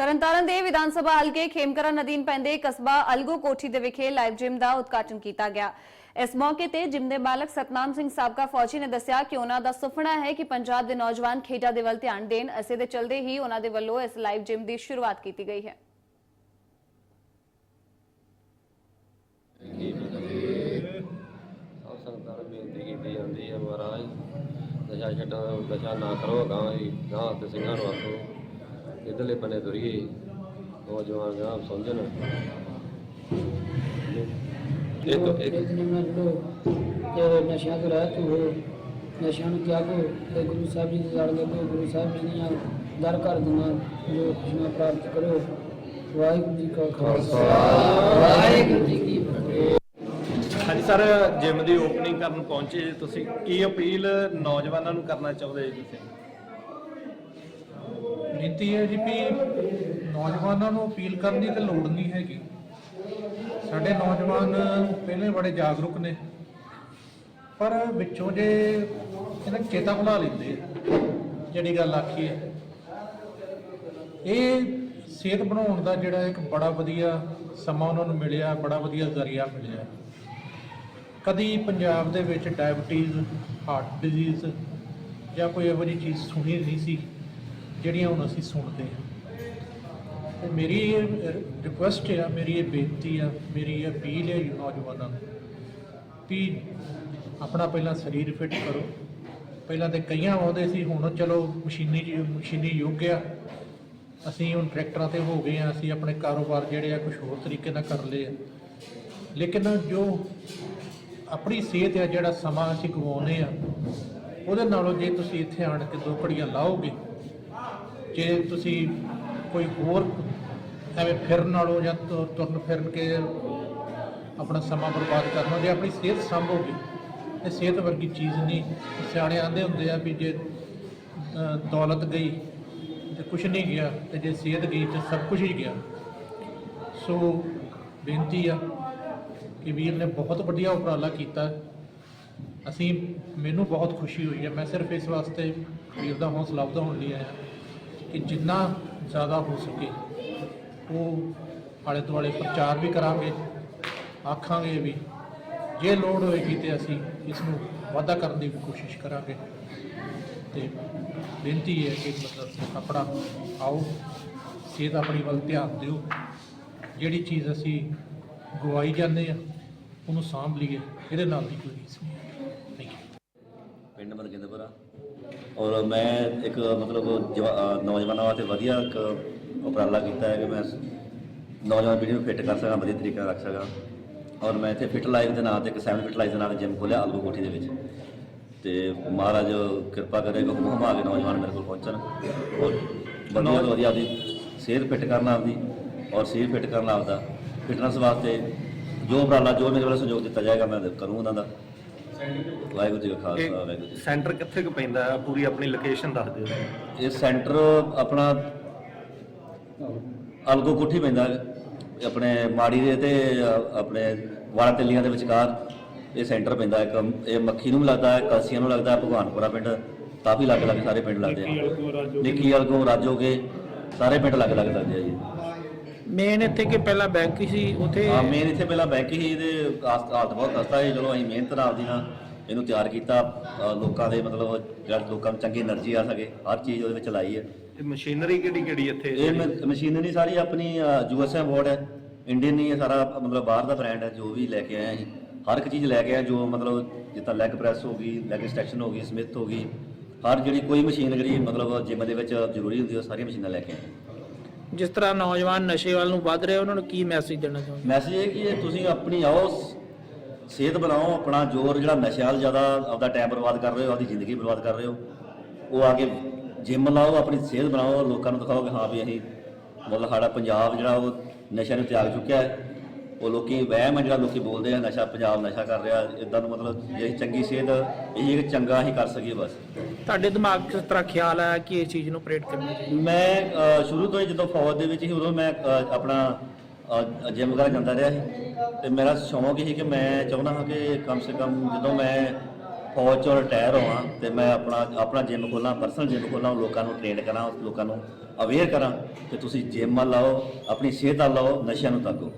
ਤਰਨਤਾਰਨ ਦੇ ਵਿਧਾਨ ਸਭਾ ਹਲਕੇ ਖੇਮਕਰਨ ਅਧੀਨ ਪੈਂਦੇ ਕਸਬਾ ਅਲਗੋ ਕੋਠੀ ਦੇ ਵਿਖੇ ਲਾਈਵ ਜਿਮ ਦਾ ਉਦਘਾਟਨ ਕੀਤਾ ਗਿਆ। ਇਸ ਮੌਕੇ ਤੇ ਜਿਮ ਦੇ ਮਾਲਕ ਸਤਨਾਮ ਸਿੰਘ ਸਾਬਕਾ ਫੌਜੀ ਨੇ ਦੱਸਿਆ ਕਿ ਉਹਨਾਂ ਦਾ ਸੁਪਨਾ ਹੈ ਕਿ ਪੰਜਾਬ ਦੇ ਨੌਜਵਾਨ ਖੇਡਾਂ ਦੇ ਵੱਲ ਧਿਆਨ ਦੇਣ। ਇਸੇ ਦੇ ਚਲਦੇ ਹੀ ਉਹਨਾਂ ਦੇ ਵੱਲੋਂ ਇਸ ਲਾਈਵ ਜਿਮ ਦੀ ਸ਼ੁਰੂਆਤ ਕੀਤੀ ਗਈ ਹੈ। ਸਭ ਸੰਗਤਾਂ ਨੂੰ ਬੇਨਤੀ ਕੀਤੀ ਜਾਂਦੀ ਹੈ ਮਹਾਰਾਜ, ਨਸ਼ਾ ਛੱਡੋ ਨਸ਼ਾ ਨਾ ਕਰੋ ਗਾਂ ਹੀ ਗਾਂ ਤੇ ਸਿੰਘਾਂ ਨੂੰ ਆਖੋ। ਇਧਰਲੇ ਬੰਨੇ ਤੁਰੀਏ। ਨੌਜਵਾਨ ਗਾਂ ਸਮਝਣ। ਇੱਕ ਇੱਕ ਨਾ ਲੋ ਤੇ ਨਸ਼ਿਆਂ ਤੋਂ ਰਹਿਤ ਹੋ ਨਸ਼ਿਆਂ ਨੂੰ ਤਿਆਗੋ ਤੇ ਗੁਰੂ ਸਾਹਿਬ ਜੀ ਦੇ ਲੜ ਲੱਗੋ। ਗੁਰੂ ਸਾਹਿਬ ਜੀ ਦੀਆਂ ਦਰ ਕਰ ਦਿਨਾਂ ਜੋ ਖੁਸ਼ੀਆਂ ਪ੍ਰਾਪਤ ਕਰੋ ਵਾਹਿਗੁਰੂ ਜੀ ਕਾ ਖਾਲਸਾ। ਵਾਹਿਗੁਰੂ ਜੀ ਕੀ ਫਤਿਹ। ਹਾਂਜੀ ਸਰ ਜਿਮ ਦੀ ਓਪਨਿੰਗ ਕਰਨ ਪਹੁੰਚੇ ਜੀ ਤੁਸੀਂ। ਕੀ ਅਪੀਲ ਨੌਜਵਾਨਾਂ ਨੂੰ ਕਰਨਾ ਚਾਹੁੰਦੇ ਜੀ ਤੁਸੀਂ? ਬੇਨਤੀ ਹੈ ਜੀ ਵੀ ਨੌਜਵਾਨਾਂ ਨੂੰ ਅਪੀਲ ਕਰਨ ਦੀ ਤੇ ਲੋੜ ਨਹੀਂ ਹੈਗੀ। ਸਾਡੇ ਨੌਜਵਾਨ ਪਹਿਲੇ ਬੜੇ ਜਾਗਰੂਕ ਨੇ। ਪਰ ਵਿੱਚੋਂ ਜੇ ਇਹਨਾਂ ਚੇਤਾ ਭੁਲਾ ਲੈਂਦੇ ਜਿਹੜੀ ਗੱਲ ਆਖੀ ਹੈ। ਇਹ ਸਿਹਤ ਬਣਾਉਣ ਦਾ ਜਿਹੜਾ ਇੱਕ ਬੜਾ ਵਧੀਆ ਸਮਾਂ ਉਹਨਾਂ ਨੂੰ ਮਿਲਿਆ, ਬੜਾ ਵਧੀਆ ਜ਼ਰੀਆ ਮਿਲਿਆ। ਕਦੀ ਪੰਜਾਬ ਦੇ ਵਿੱਚ ਡਾਇਬਟੀਜ਼ ਹਾਰਟ ਡਿਜ਼ੀਜ਼ ਜਾਂ ਕੋਈ ਇਹੋ ਜਿਹੀ ਚੀਜ਼ ਸੁਣੀ ਨਹੀਂ ਸੀ। ਜਿਹੜੀਆਂ ਹੁਣ ਅਸੀਂ ਸੁਣਦੇ ਹਾਂ। ਤੇ ਮੇਰੀ ਇਹ ਰਿਕੁਐਸਟ ਆ, ਮੇਰੀ ਇਹ ਬੇਨਤੀ ਆ, ਮੇਰੀ ਇਹ ਅਪੀਲ ਹੈ ਨੌਜਵਾਨਾਂ ਨੂੰ ਵੀ ਆਪਣਾ ਪਹਿਲਾਂ ਸਰੀਰ ਫਿੱਟ ਕਰੋ। ਪਹਿਲਾਂ ਤੇ ਕਈਆਂ ਆਉਂਦੇ ਸੀ, ਹੁਣ ਚਲੋ ਮਸ਼ੀਨੀ ਜੀ- ਮਸ਼ੀਨੀ ਯੁੱਗ ਆ। ਅਸੀਂ ਹੁਣ ਟਰੈਕਟਰਾਂ ਤੇ ਹੋ ਗਏ ਆ, ਅਸੀਂ ਆਪਣੇ ਕਾਰੋਬਾਰ ਜਿਹੜੇ ਆ ਕੁਝ ਹੋਰ ਤਰੀਕੇ ਨਾਲ ਕਰ ਲਏ ਆ। ਲੇਕਿਨ ਜੋ ਆਪਣੀ ਸਿਹਤ ਆ, ਜਿਹੜਾ ਸਮਾਂ ਅਸੀਂ ਗਵਾਉਂਦੇ ਆ, ਉਹਦੇ ਨਾਲੋਂ ਜੇ ਤੁਸੀਂ ਇੱਥੇ ਆਣ ਕੇ ਦੋ ਘੜੀਆਂ ਲਾਓਗੇ ਜੇ ਤੁਸੀਂ ਕੋਈ ਹੋਰ ਐਵੇਂ ਫਿਰਨ ਨਾਲੋਂ ਜਾਂ ਤੁ- ਤੁਰਨ ਫਿਰਨ ਕੇ ਆਪਣਾ ਸਮਾਂ ਬਰਬਾਦ ਕਰਨਾ ਜੇ ਆਪਣੀ ਸਿਹਤ ਸੰਭੋਗੇ ਇਹ ਸਿਹਤ ਵਰਗੀ ਚੀਜ਼ ਨਹੀਂ ਸਿਆਣੇ ਆਂਦੇ ਹੁੰਦੇ ਆ ਵੀ ਜੇ ਅ, ਦੌਲਤ ਗਈ ਤੇ ਕੁਝ ਨਹੀਂ ਗਿਆ ਤੇ ਜੇ ਸਿਹਤ ਗਈ ਤੇ ਸਭ ਕੁਝ ਹੀ ਗਿਆ। ਸੋ ਬੇਨਤੀ ਆ ਕਿ ਵੀਰ ਨੇ ਬਹੁਤ ਵਧੀਆ ਉਪਰਾਲਾ ਕੀਤਾ। ਅਸੀਂ ਮੈਨੂੰ ਬਹੁਤ ਖੁਸ਼ੀ ਹੋਈ ਹੈ ਮੈਂ ਸਿਰਫ ਇਸ ਵਾਸਤੇ ਵੀਰ ਦਾ ਹੌਸਲਾ ਵਧਾਉਣ ਲਈ ਆਇਆ। ਕਿ ਜਿੰਨਾ ਜ਼ਿਆਦਾ ਹੋ ਸਕੇ ਉਹ ਆਲੇ ਦੁਆਲੇ ਪ੍ਰਚਾਰ ਵੀ ਕਰਾਂਗੇ, ਆਖਾਂਗੇ ਵੀ। ਜੇ ਲੋੜ ਹੋਏਗੀ ਤੇ ਅਸੀਂ ਇਸ ਨੂੰ ਵਾਧਾ ਕਰਨ ਦੀ ਵੀ ਕੋਸ਼ਿਸ਼ ਕਰਾਂਗੇ। ਤੇ ਬੇਨਤੀ ਹੈ ਕਿ ਮਤਲਬ ਆਪਣਾ ਆਓ, ਸਿਹਤ ਆਪਣੀ ਵੱਲ ਧਿਆਨ ਦਿਓ। ਜਿਹੜੀ ਚੀਜ਼ ਅਸੀਂ ਗਵਾਈ ਜਾਂਦੇ ਆ ਉਹਨੂੰ ਸਾਂਭ ਲਈਏ, ਇਹਦੇ ਨਾਲ ਵੀ ਕੋਈ ਰੀਸ ਨਹੀਂ ਥੈਂਕ ਯੂ ਪਿੰਡ ਮਰਗਿੰਦਪੁਰਾ ਔਰ ਮੈਂ ਇੱਕ ਮਤਲਬ ਜਵਾ- ਨੌਜਵਾਨਾਂ ਵਾਸਤੇ ਵਧੀਆ ਇੱਕ ਉਪਰਾਲਾ ਕੀਤਾ ਹੈ ਕਿ ਮੈਂ ਨੌਜਵਾਨ ਪੀੜ੍ਹੀ ਨੂੰ ਫਿੱਟ ਕਰ ਸਕਾਂ, ਵਧੀਆ ਤਰੀਕੇ ਨਾਲ ਰੱਖ ਸਕਾਂ। ਔਰ ਮੈਂ ਇੱਥੇ ਫਿਟ ਲਾਈਫ ਦੇ ਨਾਂ ਤੇ ਇੱਕ ਸੈਵਨ ਫਿਟ ਲਾਈਫ ਦੇ ਨਾਲ ਤੇ ਜਿਮ ਖੋਲ੍ਹਿਆ ਆਲੂ ਕੋਠੀ ਦੇ ਵਿੱਚ। ਤੇ ਮਹਾਰਾਜ ਕਿਰਪਾ ਕਰੇ ਕਿ ਹੁਮ ਹੁਮਾ ਕੇ ਨੌਜਵਾਨ ਮੇਰੇ ਕੋਲ ਪਹੁੰਚਣ। ਔਰ ਵਧੀਆ ਤੋਂ ਵਧੀਆ ਆਪਦੀ ਸਿਹਤ ਫਿੱਟ ਕਰਨਾ ਆਪਦੀ, ਔਰ ਸਰੀਰ ਫਿੱਟ ਕਰਨਾ ਆਪਦਾ। ਫਿਟਨੈਸ ਵਾਸਤੇ ਜੋ ਉਪਰਾਲਾ, ਜੋ ਮੇਰੇ ਵੱਲੋਂ ਸਹਿਯੋਗ ਦਿੱਤਾ ਜਾਏਗਾ, ਮੈਂ ਕਰੂੰ ਉਹਨਾਂ ਦਾ। ਵਾਹਿਗੁਰੂ ਜੀ ਕਾ ਖਾਲਸਾ ਵਾਹਿਗੁਰੂ ਜੀ ਸੈਂਟਰ ਕਿੱਥੇ ਕੁ ਪੈਂਦਾ? ਹੈ ਪੂਰੀ ਆਪਣੀ ਲੋਕੇਸ਼ਨ ਦੱਸ ਦਿਓ। ਇਹ ਸੈਂਟਰ ਆਪਣਾ ਅਲਗੋ ਕੋਠੀ ਪੈਂਦਾ ਹੈ। ਆਪਣੇ ਮਾੜੀ ਦੇ ਤੇ ਅ, ਆਪਣੇ ਵਾਲਾ ਤੇਲੀਆਂ ਦੇ ਵਿਚਕਾਰ ਇਹ ਸੈਂਟਰ ਪੈਂਦਾ ਇੱਕ ਇਹ ਮੱਖੀ ਨੂੰ ਵੀ ਲੱਗਦਾ ਹੈ ਕਲਸੀਆਂ ਨੂੰ ਲੱਗਦਾ ਹੈ ਭਗਵਾਨਪੁਰਾ ਪਿੰਡ ਕਾਫੀ ਲੱਗ ਲੱਗ ਸਾਰੇ ਪਿੰਡ ਲੱਗਦੇ ਆ। ਨਿੱਕੀ ਅਲਗੋ ਰਾਜੋਗੇ ਸਾਰੇ ਪਿੰਡ ਲੱਗ ਲੱਗ ਲੱਗਦੇ ਆ ਜੀ। ਮੇਨ ਇੱਥੇ ਕਿ ਪਹਿਲਾਂ ਬੈਂਕ ਹੀ ਸੀ ਉੱਥੇ ਆ ਮੇਨ ਇੱਥੇ ਪਹਿਲਾਂ ਬੈਂਕ ਹੀ ਇਹਦੇ ਹਾਲਤ ਬਹੁਤ ਖਸਤਾ ਸੀ ਚਲੋ ਅਸੀਂ ਮਿਹਨਤ ਨਾਲ ਦੀ ਨਾਲ ਇਹਨੂੰ ਤਿਆਰ ਕੀਤਾ ਲੋਕਾਂ ਦੇ ਮਤਲਬ ਜਿਹੜਾ ਲੋਕਾਂ ਨੂੰ ਚੰਗੀ એનર્ਜੀ ਆ ਸਕੇ ਹਰ ਚੀਜ਼ ਉਹਦੇ ਵਿੱਚ ਲਾਈ ਹੈ। ਇਹ ਮਸ਼ੀਨਰੀ ਕਿਹੜੀ ਕਿਹੜੀ ਇੱਥੇ ਇਹ ਮਸ਼ੀਨਰੀ ਸਾਰੀ ਆਪਣੀ ਯੂਐਸਏ ਬੋਰਡ ਹੈ ਇੰਡੀਅਨ ਨਹੀਂ ਹੈ ਸਾਰਾ ਮਤਲਬ ਬਾਹਰ ਦਾ ਬ੍ਰਾਂਡ ਹੈ ਜੋ ਵੀ ਲੈ ਕੇ ਆਏ ਅਸੀਂ ਹਰ ਇੱਕ ਚੀਜ਼ ਲੈ ਕੇ ਆਏ ਜੋ ਮਤਲਬ ਜਿੱਦਾਂ ਲੈਗ ਪ੍ਰੈਸ ਹੋ ਗਈ ਲੈਗ ਐਕਸਟੈਂਸ਼ਨ ਹੋ ਗਈ ਸਮਿਥ ਹੋ ਗਈ ਹਰ ਜਿਹੜੀ ਕੋਈ ਮਸ਼ੀਨ ਜਿਹੜੀ ਮਤਲਬ ਜਿੰਮ ਦੇ ਵਿੱਚ ਜ਼ਰੂਰੀ ਹੁੰਦੀ ਹੈ ਉਹ ਸਾਰੀਆਂ ਮਸ਼ੀਨਾਂ ਲੈ ਕੇ ਆਏ। ਜਿਸ ਤਰ੍ਹਾਂ ਨੌਜਵਾਨ ਨਸ਼ੇ ਵੱਲ ਨੂੰ ਵੱਧ ਰਹੇ, ਉਹਨਾਂ ਨੂੰ ਕੀ ਮੈਸੇਜ ਦੇਣਾ ਚਾਹੁੰਦੇ ਮੈਸੇਜ ਇਹ ਕਿ ਇਹ ਤੁਸੀਂ ਆਪਣੀ ਆਓ, ਸਿਹਤ ਬਣਾਓ, ਆਪਣਾ ਜ਼ੋਰ, ਜਿਹੜਾ ਨਸ਼ਿਆਂ ਵੱਲ ਜ਼ਿਆਦਾ ਆਪਦਾ ਟਾਈਮ ਬਰਬਾਦ ਕਰ ਰਹੇ ਹੋ, ਆਪਦੀ ਜ਼ਿੰਦਗੀ ਬਰਬਾਦ ਕਰ ਰਹੇ ਹੋ, ਉਹ ਆ ਕੇ ਜਿੰਮ ਲਾਓ, ਆਪਣੀ ਸਿਹਤ ਬਣਾਓ, ਲੋਕਾਂ ਨੂੰ ਦਿਖਾਓ ਕਿ ਹਾਂ ਵੀ ਅਸੀਂ ਮਤਲਬ ਸਾਡਾ ਪੰਜਾਬ ਜਿਹੜਾ ਉਹ ਨਸ਼ਿਆਂ ਨੂੰ ਤਿਆਗ ਚੁੱਕਿਆ ਹੈ। ਉਹ ਲੋਕੀ ਵਹਿਮ ਹੈ ਜਿਹੜਾ ਲੋਕੀ ਬੋਲਦੇ ਆ ਨਸ਼ਾ ਪੰਜਾਬ ਨਸ਼ਾ ਕਰ ਰਿਹਾ ਇਦਾਂ ਨੂੰ ਮਤਲਬ ਜੇ ਚੰਗੀ ਸਿਹਤ ਇਹ ਕਿ ਚੰਗਾ ਹੀ ਕਰ ਸਕੀਏ ਬਸ। ਤੁਹਾਡੇ ਦਿਮਾਗ 'ਚ ਕਿਸ ਤਰ੍ਹਾਂ ਖਿਆਲ ਆਇਆ ਕਿ ਇਸ ਚੀਜ਼ ਨੂੰ ਪ੍ਰੇਟ ਕਰਨਾ ਚਾਹੀਦਾ? ਮੈਂ ਅ, ਸ਼ੁਰੂ ਤੋਂ ਹੀ ਜਦੋਂ ਫੌਜ ਦੇ ਵਿੱਚ ਸੀ ਉਦੋਂ ਮੈਂ ਅ, ਆਪਣਾ ਜਿਮ ਵਗੈਰਾ ਜਾਂਦਾ ਰਿਹਾ ਸੀ। ਤੇ ਮੇਰਾ ਸ਼ੌਂਕ ਇਹ ਸੀ ਕਿ ਮੈਂ ਚਾਹੁੰਦਾ ਹਾਂ ਕਿ ਕਮ ਸੇ ਕਮ ਜਦੋਂ ਮੈਂ ਫੌਜ ਚੋਂ ਰਿਟਾਇਰ ਹੋਵਾਂ ਤੇ ਮੈਂ ਆਪਣਾ ਆਪਣਾ ਜਿਮ ਖੋਲਾਂ ਪਰਸਨਲ ਜਿਮ ਖੋਲਾਂ ਲੋਕਾਂ ਨੂੰ ਟ੍ਰੇਨ ਕਰਾਂ ਲੋਕਾਂ ਨੂੰ ਅਵੇਅਰ ਕਰਾਂ ਕਿ ਤੁਸੀਂ ਜਿਮ ਲਾਓ ਆਪਣੀ ਸਿਹਤ ਵੱਲ ਲਾਓ ਨਸ਼ਿਆਂ ਨੂੰ ਤੱਕੋ।